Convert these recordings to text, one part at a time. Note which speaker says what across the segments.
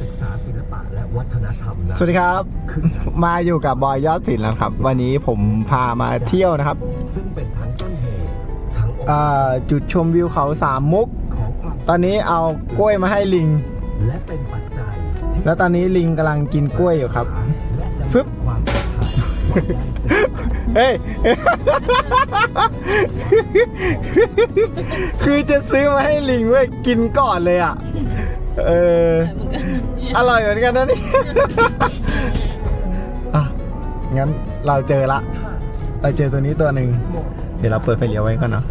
Speaker 1: ศึกษาศิลปะและวัฒนธรรมนะ
Speaker 2: สวัสดีครับ
Speaker 1: ขึ้น
Speaker 2: มาอยู่กับบอยยอดศิลป์แล้วครับ วันนี้ผมพามาเที่ยวนะครับ
Speaker 1: ซึ่งเป็นทั้งต้นเหตุทั้งองค์
Speaker 2: เอ่อจุดชมวิวเขาสามมุก
Speaker 1: ของความ
Speaker 2: ตอนนี้เอากล้วยมาให้ลิง
Speaker 1: และเป็นปัจจัยที่
Speaker 2: แล้วตอนนี้ลิงกำลังกินกล้วยอยู่ครับ
Speaker 1: และดำเนิน
Speaker 2: ฟึบ
Speaker 1: ความปลอดภัยไว้ได้
Speaker 2: เฮ้ย คือจะซื้อมาให้ลิงเว้ยกินก่อนเลยอะ เออ อร่อยเหมือนกันนะนี่ อะ งั้นเราเจอละ เราเจอตัวนี้ตัวหนึ่ง เดี๋ยวเราเปิดไฟเลี้ยวไว้ก่อนเนาะ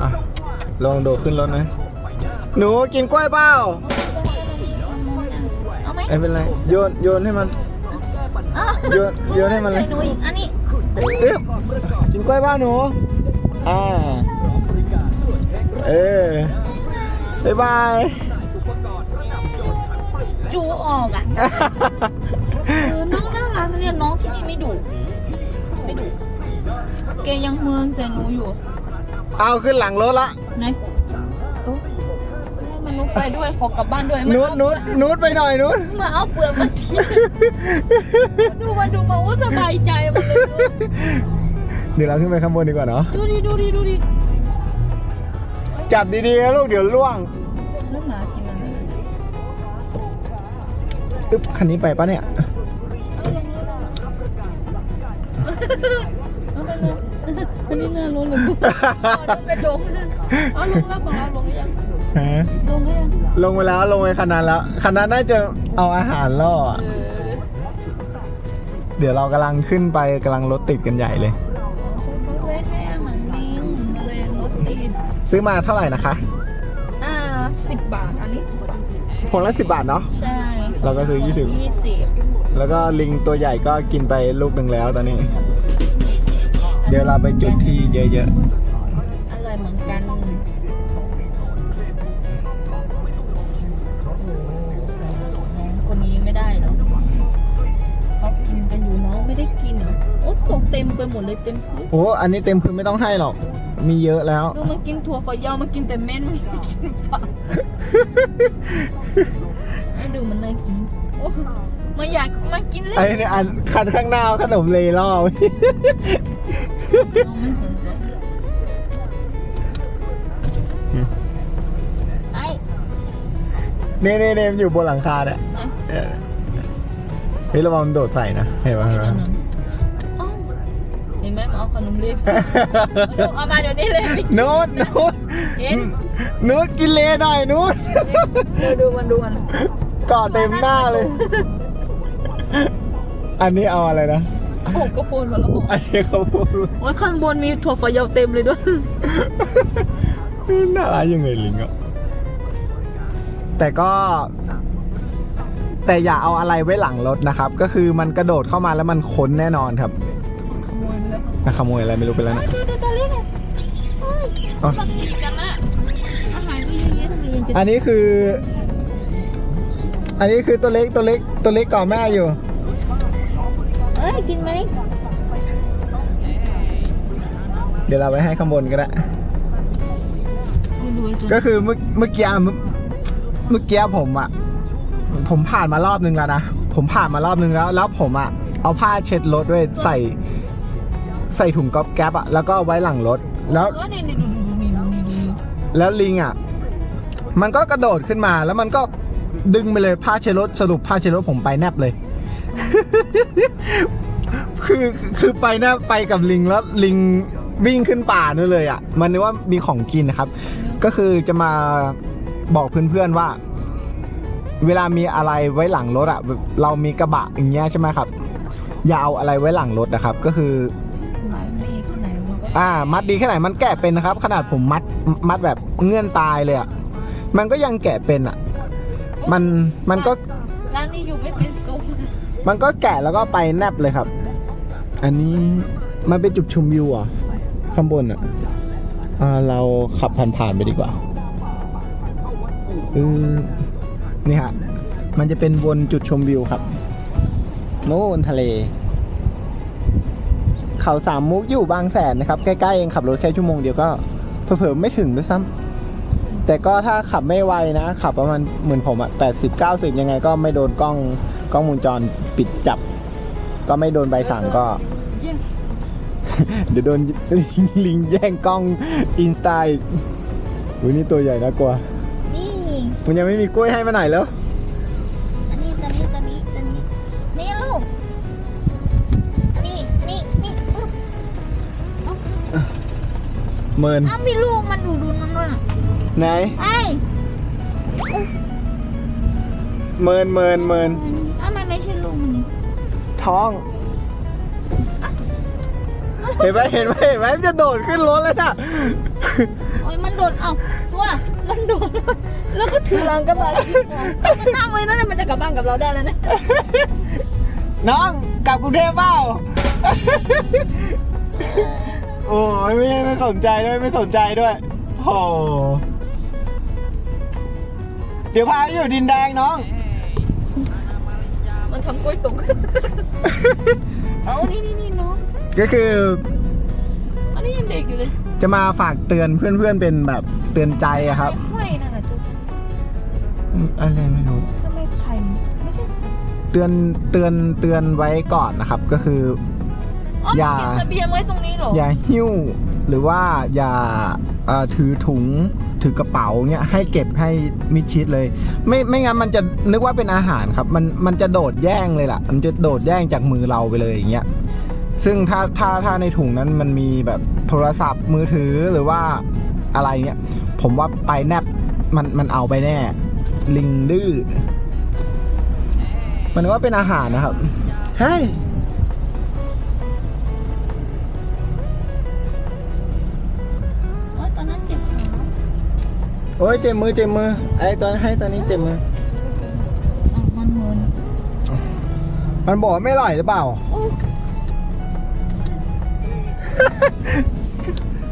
Speaker 2: อะ ลองโดดขึ้นรถนะ หนูกินกล้วยเปล่า
Speaker 3: เอาไหม
Speaker 2: ไม่เป็นไร โยน โยนให้มัน
Speaker 3: อ้าว
Speaker 2: โยน โยนให้มันเลย
Speaker 3: หนูอีกอันนี้
Speaker 2: อึ๊บกินกล้วยบ้าหนู อ่า เออ บ๊ายบาย
Speaker 3: จูออกอะเออน้องน่ารักเนี่ยน้องที่นี่ไม่ดุไม่ดุแกยังเมืองใส่หนูอยู่
Speaker 2: เอาขึ้นหลังรถละ
Speaker 3: ไหนโอ้มันนุกไปด้วยขอกลับบ้านด้วย
Speaker 2: นูดนูดนูดไปหน่อยนูด
Speaker 3: มาเอาเปลือกมาทิ้งดูมาดูมาว่าสบายใจหมดเลย
Speaker 2: เดี๋ยวเราขึ้นไปข้างบนดีกว่าเนาะ
Speaker 3: ดูดิดูดิดูดิ
Speaker 2: จับดีๆนะลูกเดี๋ยวล่วง
Speaker 3: ลูกหมากินมันเลย
Speaker 2: อึ๊บคันนี้ไปปะเนี่ย
Speaker 3: เอาไปเลยอันนี้น่ารู้หรือเปล่าเอาไปดมเอาลงแล้วของเราลงหรือยัง
Speaker 2: ฮะ
Speaker 3: ลงหรือยัง
Speaker 2: ลงไปแล้วลงไปคันนั้นแล้วคันนั้นน่าจะเอาอาหารล่ออะ
Speaker 3: เออ
Speaker 2: เดี๋ยวเรากำลังขึ้นไปกำลังรถติดกันใหญ่เลย ซื้อมาเท่าไหร่นะคะ
Speaker 3: อ่าสิบบาท อันนี้
Speaker 2: พวงละสิบบาทเนาะ
Speaker 3: ใช่
Speaker 2: เราก็ซื้อ20
Speaker 3: ยี่สิบ
Speaker 2: แล้วก็ลิงตัวใหญ่ก็กินไปลูกหนึ่งแล้วตอนนี้ เดี๋ยวเราไปจุดที่เยอะ
Speaker 3: อร่อยเหมือนกันโอ้โหน้องคนนี้ไม่ได้เหรอ ไม่ได้กินเหรอโอ้ตกเต็มไปหมดเลยเต็มพื้น
Speaker 2: ๆโอ้อันนี้เต็มพื้นไม่ต้องให้หรอก มีเยอะแล้ว
Speaker 3: ดูมันกินถั่วฝักยาวมันกินแต่เม็ดมันไม่กินฝักให้ดูมันเลยกินโอ้มันอยากมากินเลย
Speaker 2: ไอ้นี่อันคันข้างหน้าขนมเลล่อไว้
Speaker 3: น้องไม่สนใจไอ้
Speaker 2: เน่เน่เน่มันอยู่บนหลังคาเนี่ย
Speaker 3: ไอ้
Speaker 2: เออ เฮ้ยระวังโดดใส่นะเห็นไหม
Speaker 3: ไอ้
Speaker 2: เห็นไหม
Speaker 3: นั่นน่ะอ้าวเห็นไหมมันเอาขนมเล็บลูกเอามาเดี๋ยวนี้เลยไม่กิน
Speaker 2: นูดนูด
Speaker 3: เห็น
Speaker 2: นูดกินเลหน่อยนูด
Speaker 3: ดูดูมันดูมัน
Speaker 2: เกาะเต็มหน้าเลย อันนี้เอาอะไรนะ
Speaker 3: โอ้โหกระโปรงมาแล้ว
Speaker 2: อันนี้เขาพูด
Speaker 3: โอ้ยข้างบนมีถั่วฝักยาวเต็มเลยด้วย
Speaker 2: น่ารักยังไงลิงอะแต่ก็ แต่อย่าเอาอะไรไว้หลังรถนะครับ ก็คือมันกระโดดเข้ามาแล้วมันค้นแน่นอนครับ
Speaker 3: ขโมยไปแล้ว
Speaker 2: อะขโมยอะไรไม่รู้ไปแล้วนะ
Speaker 3: ดูดูตัวเล็กอะเฮ้ย
Speaker 2: อ๋อ
Speaker 3: มันตีกันนะอาหารที่เยอะๆทำไมยังจะ
Speaker 2: อันนี้คือ อันนี้คือตัวเล็กตัวเล็กตัวเล็กก่อแม่อยู่
Speaker 3: เอ้ยกินไหม
Speaker 2: เดี๋ยวเราไปให้ข้างบนก็ได้
Speaker 3: ไม่ดูไอ้ตัว
Speaker 2: ก็คือเมื่อเมื่อกี้เมื่อเมื่อกี้ผมอะ ผมผ่านมารอบนึงแล้วนะ ผมผ่านมารอบนึงแล้ว แล้วผมอะ เอาผ้าเช็ดรถด้วยใส่ ใส่ถุงก๊อบแก๊ปอะ แล้วก็ไว้หลังรถ แล้ว
Speaker 3: เออนี่นี่ดูดูดูนี่ดูนี่ดูนี่
Speaker 2: แล้วลิงอะ มันก็กระโดดขึ้นมา แล้วมันก็ดึงไปเลยผ้าเช็ดรถสรุปผ้าเช็ดรถผมไปแนบเลย คือคือไปแนบไปกับลิงแล้วลิงวิ่งขึ้นป่านั่นเลยอะ มันนึกว่ามีของกินนะครับ ก็คือจะมาบอกเพื่อนๆว่า เวลามีอะไรไว้หลังรถอะแบบเรามีกระบะอย่างเงี้ยใช่ไหมครับ อย่าเอาอะไรไว้หลังรถนะครับ ก็คือ
Speaker 3: หลายปีขนาดมันก็
Speaker 2: อ่า มัดดีแค่ไหนมันแกะเป็นนะครับ ขนาดผมมัดมัดแบบเงื่อนตายเลยอะมันก็ยังแกะเป็นอะมันมันก็
Speaker 3: ร้านนี้อยู่ไม่เป็นซุ้ม
Speaker 2: มันก็แกะแล้วก็ไปแนบเลยครับ อันนี้มันเป็นจุดชมวิวเหรอะข้างบนอะอ่าเราขับผ่านๆไปดีกว่าอือ นี่ฮะมันจะเป็นวนจุดชมวิวครับโน่นทะเล เขาสามมุกอยู่บางแสนนะครับ ใกล้ๆเองขับรถแค่ชั่วโมงเดียวก็เผลอๆไม่ถึงด้วยซ้ำแต่ก็ถ้าขับไม่ไวนะ ขับประมาณเหมือนผมอะแปดสิบเก้าสิบยังไงก็ไม่โดนกล้องกล้องวงจรปิดจับ ก็ไม่โดนใบสั่งก็
Speaker 3: เยี่ยม
Speaker 2: เดี๋ยวโดนลิงแย่งกล้องอินสตาอีกอุ้ยนี่ตัวใหญ่นะกลัว
Speaker 3: นี่
Speaker 2: มันยังไม่มีกล้วยให้มาไหนแล้ว
Speaker 3: อันนี้อันนี้อันนี้อันนี้นี่ลูกอันนี้อันนี้นี่อึ๊บ
Speaker 2: เมิน
Speaker 3: อ้าวมีลูกมันดูดูนั่นน่ะ
Speaker 2: ไหน
Speaker 3: ไอ้
Speaker 2: เมินเมินเมิน
Speaker 3: อ้าวมันไม่ใช่ลูกมันนี่
Speaker 2: ท้องเห็นไหมเห็นไหมเห็นไหมมันจะโดดขึ้นรถเลยนะ
Speaker 3: โอ้ยมันโดดเอ้า มันโดดแล้วก็ถือหลังกระบะอีกเอามันนั่งไว้นั่นน่ะมันจะกลับบ้านกับเราได้แล้วนะ
Speaker 2: น้องกลับกรุงเทพเปล่าโอ้ยไม่ไม่สนใจด้วยไม่สนใจด้วยโอ้เดี๋ยวพาไปอยู่ดินแดงน้อง
Speaker 3: มันทำกล้วยตกเอานี่นี่นี่น้อง
Speaker 2: ก็คือ
Speaker 3: อันนี้ยังเด็กอยู่เลย
Speaker 2: จะมาฝากเตือนเพื่อนๆเป็นแบบเตือนใจอะครับ
Speaker 3: ไม่นั่นน่ะจุ๊บ
Speaker 2: อะไรไม่รู้
Speaker 3: ทำไมไข่ไม่ใช่ไข่
Speaker 2: เตือนเตือนเตือนไว้ก่อนนะครับ ก็คือ
Speaker 3: อ๋อ
Speaker 2: อย่า
Speaker 3: เก็บทะเบียนไว้ตรงนี้เหรอ
Speaker 2: อย่าหิ้วหรือว่าอย่าเอ่อถือถุงถือกระเป๋าเงี้ยให้เก็บให้มิดชิดเลย ไม่ไม่งั้นมันจะนึกว่าเป็นอาหารครับ มันมันจะโดดแย่งเลยล่ะ มันจะโดดแย่งจากมือเราไปเลยอย่างเงี้ย ซึ่งถ้าถ้าถ้าในถุงนั้นมันมีแบบโทรศัพท์มือถือหรือว่าอะไรเงี้ย ผมว่าไปแนบมันมันเอาไปแน่ ลิงดื้อมันนึกว่าเป็นอาหารนะครับเฮ้ย
Speaker 3: โอ๊ยตอนนั้นเจ็บขา
Speaker 2: โอ้ยเจ็บมือเจ็บมือไอ้ตอนให้ตอนนี้เจ็บมือ
Speaker 3: อะมันเหมือน
Speaker 2: มันบอกว่าไม่อร่อยหรือเปล่า
Speaker 3: โอ้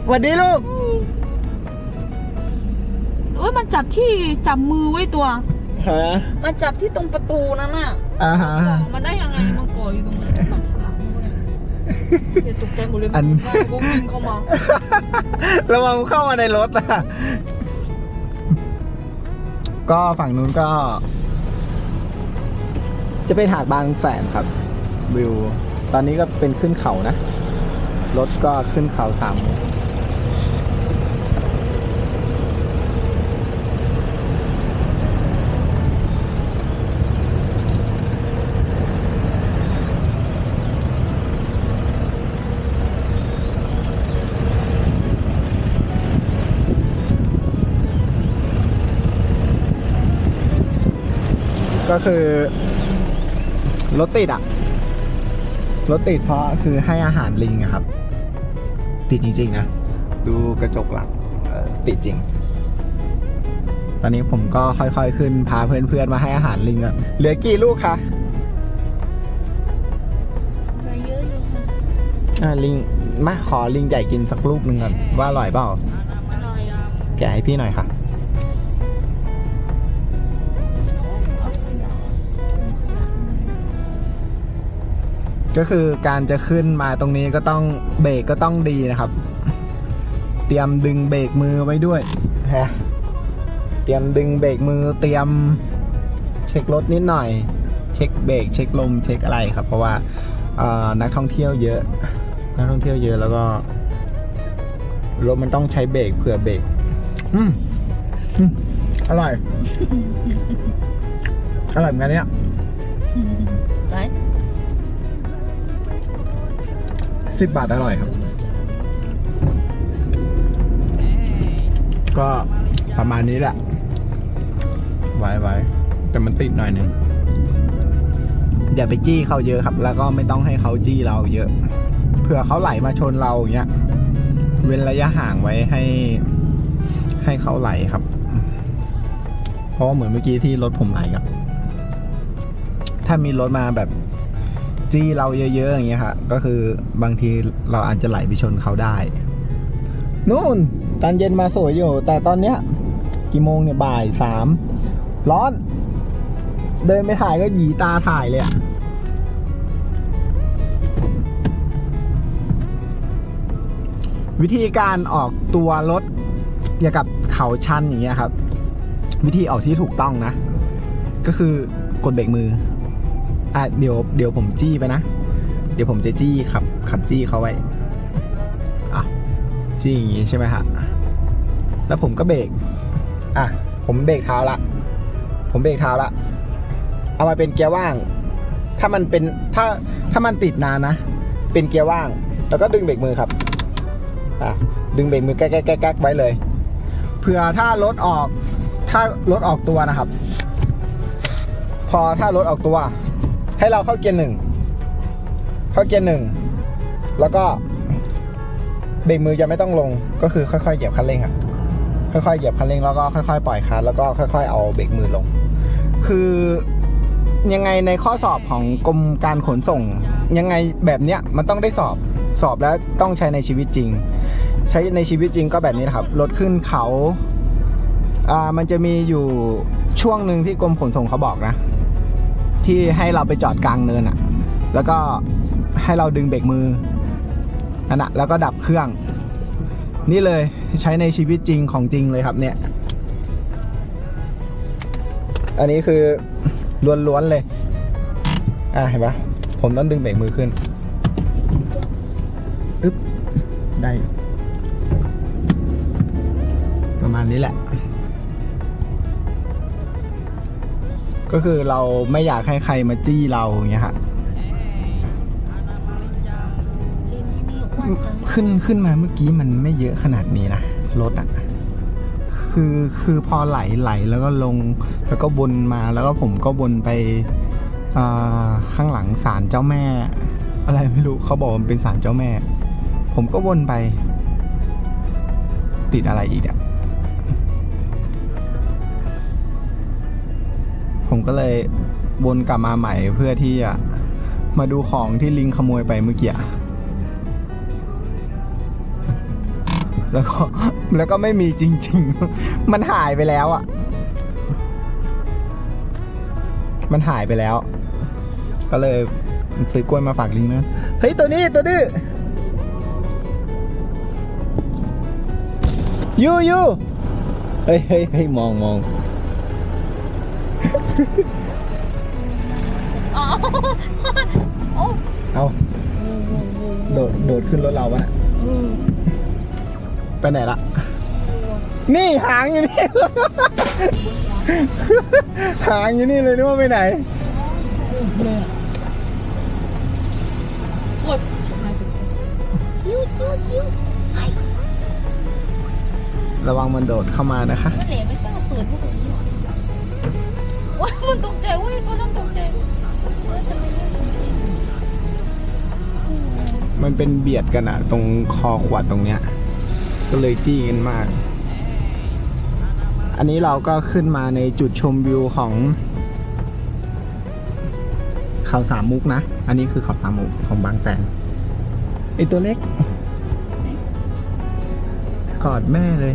Speaker 2: สวัสดีลูก
Speaker 3: โอ้ยมันจับที่จับมือไว้ตัว
Speaker 2: ฮะ
Speaker 3: มันจับที่ตรงประตูนั่นน่ะ
Speaker 2: อ่าฮะ
Speaker 3: ก่อมันได้ยังไงมันก่ออยู่ตรงนั้นปากฉลามมันเนี่ยเดี๋ยวตกใจหมดเลย
Speaker 2: อัน
Speaker 3: มาก็วิ่งเข้ามา
Speaker 2: ระวังเข้ามาในรถนะก็ฝั่งนู้นก็ จะเป็นหาดบางแสนครับ วิว ตอนนี้ก็เป็นขึ้นเขานะ รถก็ขึ้นเขาสาม ก็คือ รถติดอะรถติดเพราะคือให้อาหารลิงอะครับ ติดจริงๆนะ ดูกระจกหลังเอ่อติดจริง ตอนนี้ผมก็ค่อยๆขึ้นพาเพื่อนๆมาให้อาหารลิงอะเหลือกี่ลูกคะ
Speaker 3: ไปเยอะอยู่ค่ะ
Speaker 2: อ่าลิงมาขอลิงใหญ่กินสักลูกหนึ่งก่อนว่าอร่อยเปล่า
Speaker 3: อร่อยอะ
Speaker 2: แกะให้พี่หน่อยค่ะ ก็คือการจะขึ้นมาตรงนี้ก็ต้องเบรกก็ต้องดีนะครับ เตรียมดึงเบรกมือไว้ด้วยฮะเตรียมดึงเบรกมือเตรียมเช็ครถนิดหน่อย เช็คเบรกเช็คลมเช็คอะไรครับ เพราะว่านักท่องเที่ยวเยอะ นักท่องเที่ยวเยอะแล้วก็รถมันต้องใช้เบรกเผื่อเบรกอืมอืมอร่อย อร่อยเหมือนกันเนี่ย สิบบาทอร่อยครับ ก็ประมาณนี้แหละ ไว้ไว้แต่มันติดหน่อยหนึงอย่าไปจี้เขาเยอะครับ แล้วก็ไม่ต้องให้เขาจี้เราเยอะ เผื่อเขาไหลมาชนเราอย่างเงี้ย เว้นระยะห่างไว้ให้ให้เขาไหลครับ เพราะว่าเหมือนเมื่อกี้ที่รถผมไหลครับ ถ้ามีรถมาแบบ จี้เราเยอะๆอย่างเงี้ยค่ะก็คือบางทีเราอาจจะไหลไปชนเขาได้ นู่นตอนเย็นมาสวยอยู่ แต่ตอนเนี้ยกี่โมงเนี่ยบ่ายสามร้อน เดินไปถ่ายก็หยีตาถ่ายเลยอะวิธีการออกตัวรถอย่ากับเขาชันอย่างเงี้ยครับ วิธีออกที่ถูกต้องนะ ก็คือกดเบรกมือ อะเดี๋ยวเดี๋ยวผมจี้ไปนะ เดี๋ยวผมจะจี้ขับขับจี้เขาไว้อะจี้อย่างงี้ใช่ไหมฮะแล้วผมก็เบรกอะผมเบรกเท้าละ ผมเบรกเท้าละ เอามาเป็นเกียร์ว่าง ถ้ามันเป็นถ้าถ้ามันติดนานนะ เป็นเกียร์ว่าง แล้วก็ดึงเบรกมือครับอะดึงเบรกมือแก๊กแก๊กแก๊กแก๊กไว้เลยเผื่อถ้ารถออกถ้ารถออกตัวนะครับ พอถ้ารถออกตัว ให้เราเข้าเกียร์หนึ่งเข้าเกียร์หนึ่งแล้วก็เบรกมือจะไม่ต้องลงก็คือค่อยๆเหยียบคันเร่งอะค่อยๆเหยียบคันเร่งแล้วก็ค่อยๆปล่อยคันแล้วก็ค่อย ๆ เอาเบรกมือลง คือยังไงในข้อสอบของกรมการขนส่ง ยังไงแบบเนี้ยมันต้องได้สอบสอบแล้วต้องใช้ในชีวิตจริง ใช้ในชีวิตจริงก็แบบนี้นะครับรถขึ้นเขาอ่ามันจะมีอยู่ช่วงหนึ่งที่กรมขนส่งเขาบอกนะ ที่ให้เราไปจอดกลางเนินอะ่ะ แล้วก็ให้เราดึงเบรกมือนั่นะแล้วก็ดับเครื่อง นี่เลยใช้ในชีวิตจริงของจริงเลยครับเนี่ย อันนี้คือล้วนๆเลย อะเห็นปะผมต้องดึงเบรกมือขึ้นอึ๊บได้ ประมาณนี้แหละ ก็คือเราไม่อยากให้ใครมาจี้เราอย่างเงี้ยฮะ
Speaker 3: ดินที่นี่อ้วนจัง
Speaker 2: ขึ้นขึ้นมาเมื่อกี้มันไม่เยอะขนาดนี้นะรถอะคือคือพอไหลไหลแล้วก็ลงแล้วก็วนมาแล้วก็ผมก็วนไปอ่าข้างหลังศาลเจ้าแม่ อะไรไม่รู้เขาบอกว่ามันเป็นศาลเจ้าแม่ ผมก็วนไป ติดอะไรอีกอะ ผมก็เลยวนกลับมาใหม่เพื่อที่จะมาดูของที่ลิงขโมยไปเมื่อกี้แล้วก็แล้วก็ไม่มีจริง ๆ มันหายไปแล้วอะ่ะ มันหายไปแล้ว ก็เลยซื้อกล้วยมาฝากลิงนะ เฮ้ย ตัวนี้ตัวนี้ยูยูเฮ้ยเฮ้ยเฮ้ยมองมอง
Speaker 3: อ๋อโอ้
Speaker 2: เอาโดดโดดขึ้นรถเราวะน่ะไปไหนละ นี่หางอยู่นี่ หางอยู่นี่เลยนึกว่าไปไหน
Speaker 3: ปวดยิ้วยิ้วยิ้วไอ้
Speaker 2: ระวังมันโดดเข้ามานะคะ
Speaker 3: นั่นแหละไม่กล้าเปิดพวกนี้ ว้ามันตกใจเว้ยตัวนั้นตกใจมัน
Speaker 2: เป็นเบียดกันอะตรงคอขวดตรงเนี้ย ก็เลยจี้กันมาก อันนี้เราก็ขึ้นมาในจุดชมวิวของ เขาสามมุกนะ อันนี้คือเขาสามมุกของบางแสนไอตัวเล็ก กอดแม่เลย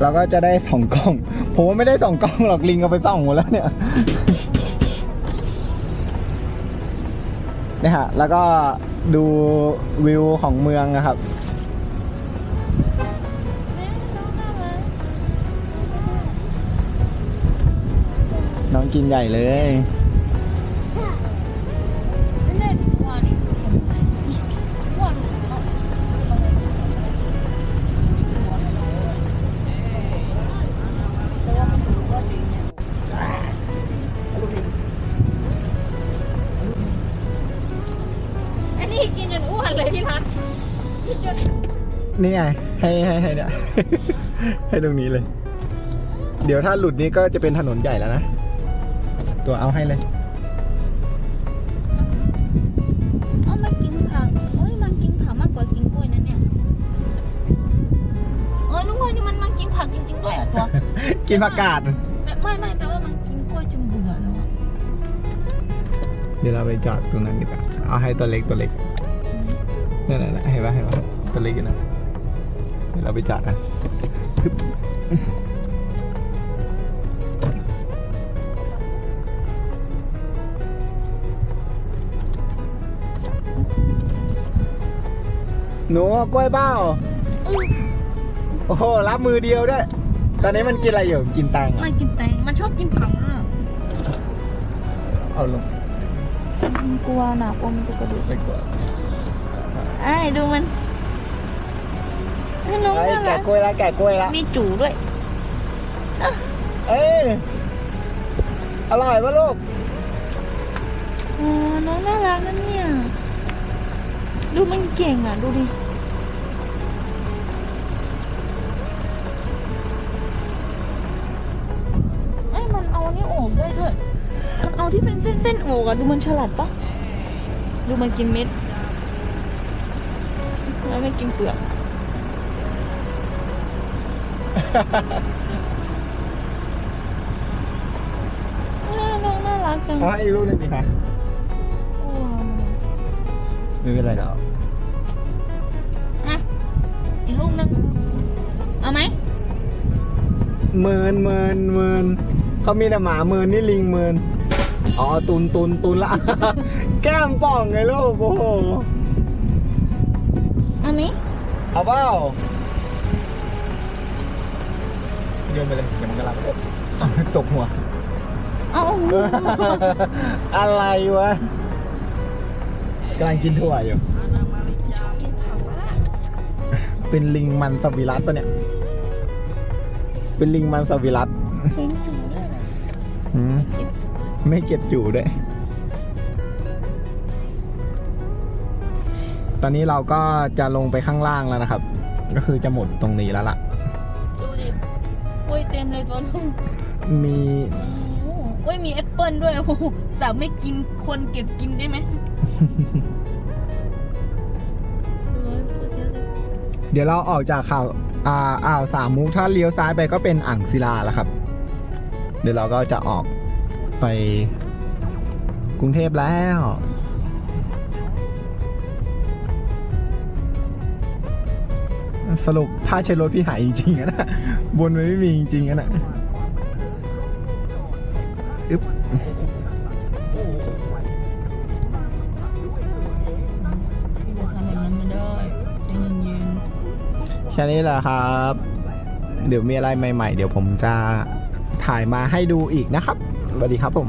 Speaker 2: เราก็จะได้สองกล้อง ผมว่าไม่ได้ส่องกล้องหรอกลิงเอาไปส่องหมดแล้วเนี่ยเนี่ยฮะแล้วก็ดูวิวของเมืองนะครับ น้องกินใหญ่เลย ไง ให้ให้ให้เนี่ย ให้ตรงนี้เลย เดี๋ยวถ้าหลุดนี้ก็จะเป็นถนนใหญ่แล้วนะ ตัวเอาให้เลย
Speaker 3: เอามากินผักเอ้ยมันกินผักมากกว่ากินกล้วยนั่นเนี่ยเอ้ยลุงเว้ยนี่มันมากินผักจริงๆด้วยอะตัว
Speaker 2: กินผักกาด
Speaker 3: แต่ไม่ไม่แต่ว่ามันกินกล้วยจนเบื่อแล้วอะ
Speaker 2: เดี๋ยวเราไปจอดตรงนั้นดีกว่า เอาให้ตัวเล็กตัวเล็กนั่นน่ะเห็นปะเห็นปะตัวเล็กอยู่นะเดี๋ยว เราไปจอดกันฮึบหนูเอากล้วยเบ้า โอ้โห รับมือเดียวด้วย ตอนนี้มันกินอะไรอยู่ กินแตงเหรอ
Speaker 3: มันกินแตง มันชอบกินผักมาก
Speaker 2: เอาลง
Speaker 3: มันกลัวหนาปมนจะกระดูก
Speaker 2: ไปก่อน
Speaker 3: ไอ้ยดูมัน ไอ้ยน้อง
Speaker 2: ไอ้
Speaker 3: น่า
Speaker 2: แกะ
Speaker 3: รัก
Speaker 2: กล้วยละแกะกล้วยละ
Speaker 3: มีจูด้วย
Speaker 2: เอ้ยอร่อยปะลูก
Speaker 3: อ๋อน้องน่ารักนั่นเนี่ย ดูมันเก่งอะ ดูดิ เอ้ยมันเอาอันนี้โอบได้ด้วย มันเอาที่เป็นเส้นๆโอบอะดูมันฉลาดปะดูมันกินเม็ดแล้วไม่กินเปลือก น่าน้องน่ารักจัง
Speaker 2: เอาให้อีกลูกหนึงดิคะ
Speaker 3: โอ้
Speaker 2: ไม่เป็นไรหรอก
Speaker 3: อะอีกลูกหนึงเอาไหม
Speaker 2: เมินเมินเมินเขามีแต่หมาเมินนี่ลิงเมินอ๋อตุนตุนตุนละ แก้มป่องไงลูกโอ้โห
Speaker 3: เอาไหม
Speaker 2: เอาเปล่า โยนไปเลยเดี๋ยวมันก็รับตกหัว
Speaker 3: เอาเอาเอา
Speaker 2: อะไรวะกำลังกินถั่วอยู่
Speaker 3: กินผักละ
Speaker 2: เป็นลิงมันสวิรัตปะเนี่ย เป็นลิงมันสวิรัต
Speaker 3: เห็นจูด้วยนะ
Speaker 2: หืม
Speaker 3: เก็บ
Speaker 2: ไม่เก็บจู่ด้วย ตอนนี้เราก็จะลงไปข้างล่างแล้วนะครับ ก็คือจะหมดตรงนี้แล้วล่ะ
Speaker 3: ดูดิกล้วยเต็ มเลยตัวนึง
Speaker 2: มี
Speaker 3: โอ้โหกล้วยมีแอปเปิลด้วยโอ้โหสาวไม่กินคนเก็บกินได้ไหมดูไว้ตัวเยอะเลย
Speaker 2: เดี๋ยวเราออกจากข่าวอ่าอ่าวสามมุกถ้าเลี้ยวซ้ายไปก็เป็นอ่างศิลาแล้วครับ เดี๋ยวเราก็จะออกไปกรุงเทพแล้ว สรุปผ้าเช็ดรถพี่หายจริงๆอะนะบนมันไม่มีจริงๆอะนะอึ๊บ
Speaker 3: ทำแบบนั้นไม่ได้ใจเย็น
Speaker 2: แค่นี้แหละครับ เดี๋ยวมีอะไรใหม่ๆ เดี๋ยวผมจะถ่ายมาให้ดูอีกนะครับสวัสดีครับผม